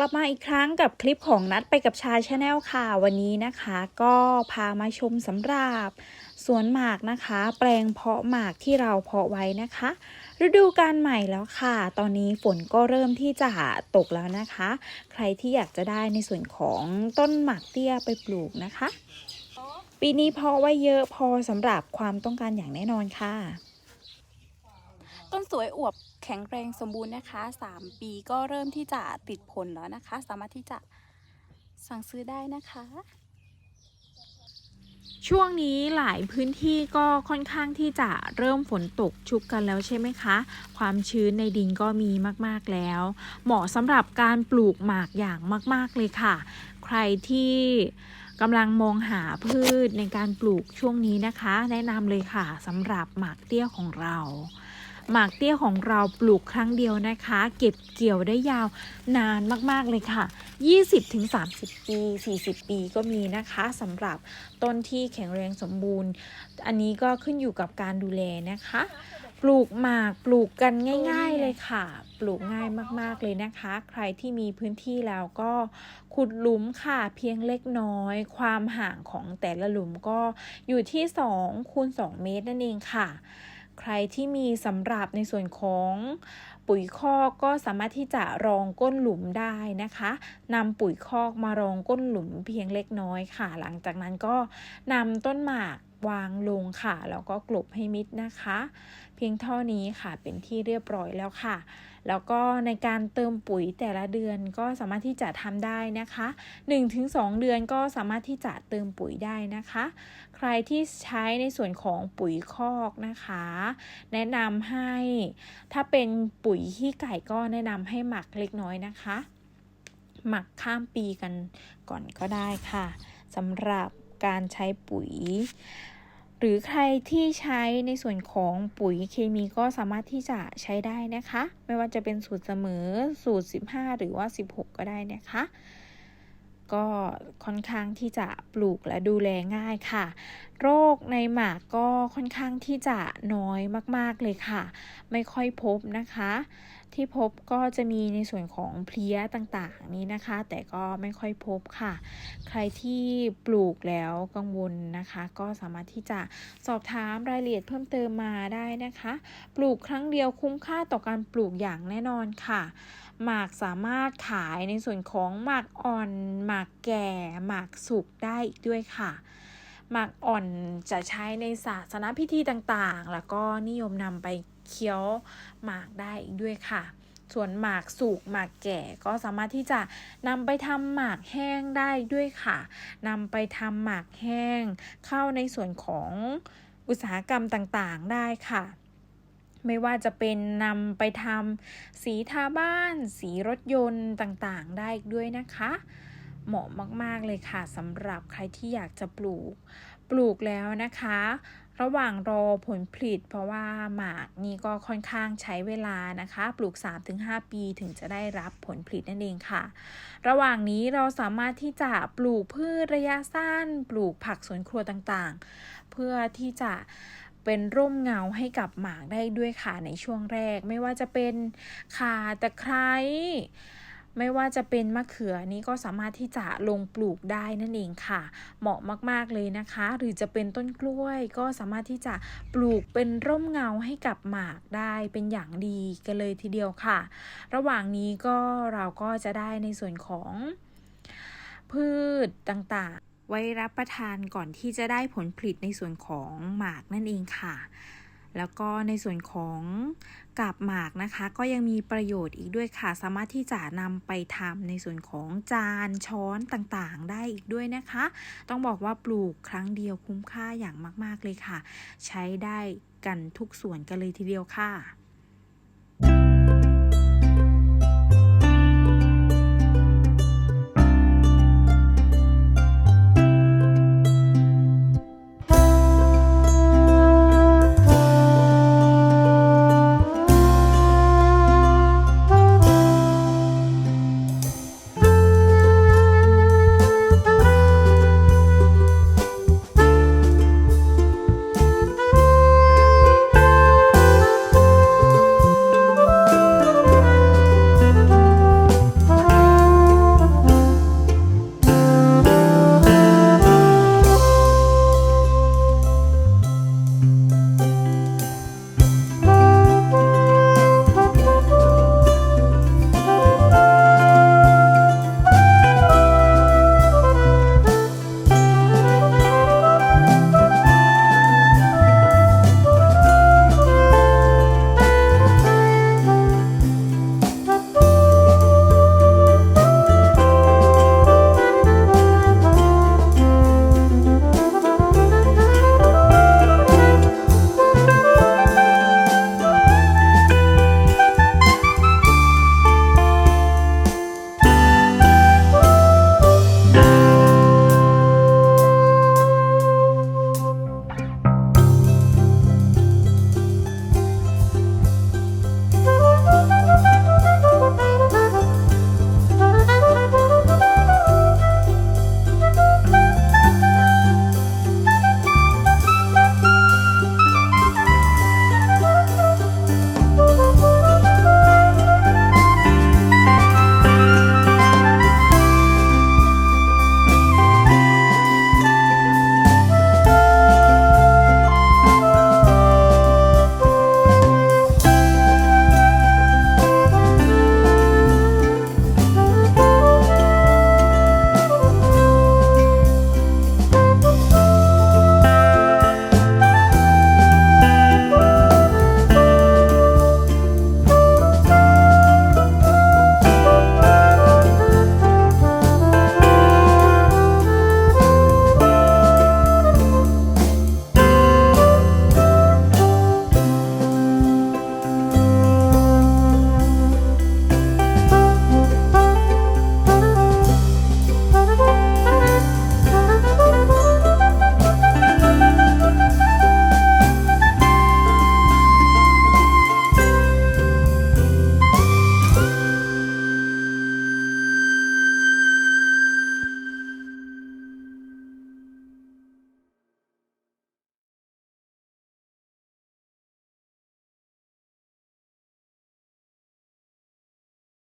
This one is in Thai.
กลับมาอีกครั้งกับคลิปของนัดไปกับชาชาแนลค่ะ วันนี้นะคะ ก็พามาชมสำหรับสวนหมากนะคะ แปลงเพาะหมากที่เราเพาะไว้นะคะ ฤดูการใหม่แล้วค่ะ ตอนนี้ฝนก็เริ่มที่จะตกแล้วนะคะ ใครที่อยากจะได้ในส่วนของต้นหมากเตี้ยไปปลูกนะคะ ปีนี้เพาะไว้เยอะพอสำหรับความต้องการอย่างแน่นอนค่ะ ต้นสวยอวบแข็งแรงสมบูรณ์นะคะ 3 ปีก็เริ่มที่จะติดผลแล้วนะคะ สามารถที่จะสั่งซื้อได้นะคะ ช่วงนี้หลายพื้นที่ก็ค่อนข้างที่จะเริ่มฝนตกชุกกันแล้วใช่ไหมคะ ความชื้นในดินก็มีมากๆแล้ว เหมาะสำหรับการปลูกหมากอย่างมาก ๆเลยค่ะ ใครที่กำลังมองหาพืชในการปลูกช่วงนี้นะคะ แนะนำเลยค่ะสำหรับหมากเตี้ยของเรา หมากเตี้ยของเราปลูกครั้งเดียวนะคะ เก็บเกี่ยวได้ยาวนานมากๆเลยค่ะ 20-30 ปี 40 ปีก็มีนะคะสำหรับต้นที่แข็งแรงสมบูรณ์ อันนี้ก็ขึ้นอยู่กับการดูแลนะคะ ปลูกหมากปลูกกันง่าย ๆเลยค่ะ ปลูกง่ายมากๆเลยนะคะ ใครที่มีพื้นที่แล้วก็ขุดหลุมค่ะเพียงเล็กน้อย ความห่างของแต่ละหลุมก็อยู่ที่2คูณ2เมตรนั่นเองค่ะ ใครที่มีสำหรับในส่วนของปุ๋ยคอกก็สามารถที่จะรองก้นหลุมได้นะคะนำปุ๋ยคอกมารองก้นหลุมเพียงเล็กน้อยค่ะ หลังจากนั้นก็นำต้นหมาก วางลงค่ะ แล้วก็กลบให้มิดนะคะ เพียงเท่านี้ค่ะเป็นที่เรียบร้อยแล้วค่ะ แล้วก็ในการเติมปุ๋ยแต่ละเดือนก็สามารถที่จะทำได้นะคะ 1-2 เดือนก็สามารถที่จะเติมปุ๋ยได้นะคะ ใครที่ใช้ในส่วนของปุ๋ยคอกนะคะ แนะนำให้ถ้าเป็นปุ๋ยขี้ไก่ก็แนะนำให้หมักเล็กน้อยนะคะ หมักข้ามปีกันก่อนก็ได้ค่ะสำหรับ การใช้ปุ๋ย หรือใครที่ใช้ในส่วนของปุ๋ยเคมีก็สามารถที่จะใช้ได้นะคะ ไม่ว่าจะเป็นสูตรเสมอสูตร 15 หรือว่า 16 ก็ได้นะคะ ก็ค่อนข้างที่จะปลูกและดูแลง่ายค่ะ โรคในหมากก็ค่อนข้างที่จะน้อยมากๆเลยค่ะ ไม่ค่อยพบนะคะ ที่พบก็จะมีในส่วนของเพลี้ยต่างๆนี้นะคะ แต่ก็ไม่ค่อยพบค่ะ ใครที่ปลูกแล้วกังวลนะคะ ก็สามารถที่จะสอบถามรายละเอียดเพิ่มเติมมาได้นะคะ ปลูกครั้งเดียวคุ้มค่าต่อการปลูกอย่างแน่นอนค่ะ หมากสามารถขายในส่วนของหมากอ่อน หมากแก่ หมากสุกได้อีกด้วยค่ะ หมากอ่อนจะใช้ในศาสนพิธีต่างๆ แล้วก็นิยมนำไปเคี้ยวหมากได้อีกด้วยค่ะ ส่วนหมากสุกหมากแก่ก็สามารถที่จะนำไปทำหมากแห้งได้ด้วยค่ะนำไปทำหมากแห้ง เข้าในส่วนของอุตสาหกรรมต่างๆ ได้ค่ะ ไม่ว่าจะเป็นนำไปทำสีทาบ้าน สีรถยนต์ต่างๆ ได้อีกด้วยนะคะ เหมาะมากๆเลยค่ะสำหรับใครที่อยากจะปลูก ปลูกแล้วนะคะ ระหว่างรอผลผลิต เพราะว่าหมากนี่ก็ค่อนข้างใช้เวลานะคะ ปลูก 3-5 ปีถึงจะได้รับผลผลิตนั่นเองค่ะ ระหว่างนี้เราสามารถที่จะปลูกพืชระยะสั้น ปลูกผักสวนครัวต่างๆ เพื่อที่จะ เป็นร่มเงาให้กับหมากได้ด้วยค่ะในช่วงแรก ไม่ว่าจะเป็นข่าตะไคร้ไม่ว่าจะเป็นมะเขือนี้ก็สามารถที่จะลงปลูกได้นั่นเองค่ะ เหมาะมากๆเลยนะคะ หรือจะเป็นต้นกล้วยก็สามารถที่จะปลูกเป็นร่มเงาให้กับหมากได้เป็นอย่างดีกันเลยทีเดียวค่ะ ระหว่างนี้ก็เราก็จะได้ในส่วนของพืชต่างๆ ไว้รับประทานก่อนที่จะได้ผลผลิตในส่วนของหมากนั่นเองค่ะ แล้วก็ในส่วนของกาบหมากนะคะ ก็ยังมีประโยชน์อีกด้วยค่ะ สามารถที่จะนำไปทำในส่วนของจานช้อนต่างๆ ได้อีกด้วยนะคะ ต้องบอกว่าปลูกครั้งเดียวคุ้มค่าอย่างมาก ๆเลยค่ะ ใช้ได้กันทุกส่วนกันเลยทีเดียวค่ะ